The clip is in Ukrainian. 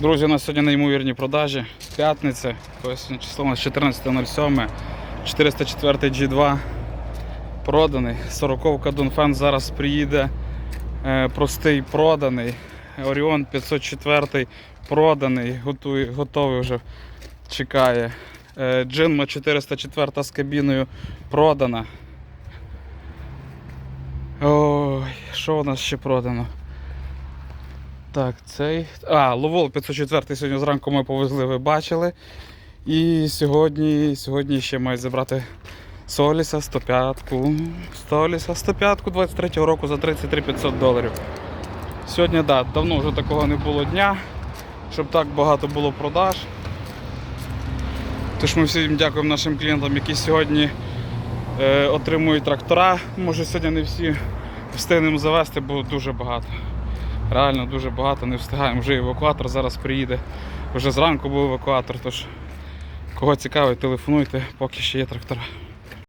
Друзі, у нас сьогодні неймовірні продажі. П'ятниця, тобто число у нас 14.07, 404 G2 проданий. 40-ка Донфен зараз приїде. Е, простий проданий. Оріон 504 проданий, готує, готовий вже чекає. Е, Джинма 404 з кабіною продана. Ой, що у нас ще продано? Так, цей. А, Ловол 504 сьогодні зранку ми повезли, ви бачили. І сьогодні, сьогодні ще мають забрати Соліса 105-ку. Соліса 105-ку 23-го року за 33 500 доларів. Сьогодні, да, давно вже такого не було дня, щоб так багато було продаж. Тож ми всім дякуємо нашим клієнтам, які сьогодні е, отримують трактора. Може сьогодні не всі встигнемо завести, бо дуже багато. Реально дуже багато, не встигаємо. Вже евакуатор зараз приїде. Вже зранку був евакуатор, тож кого цікавить, телефонуйте, поки ще є трактора.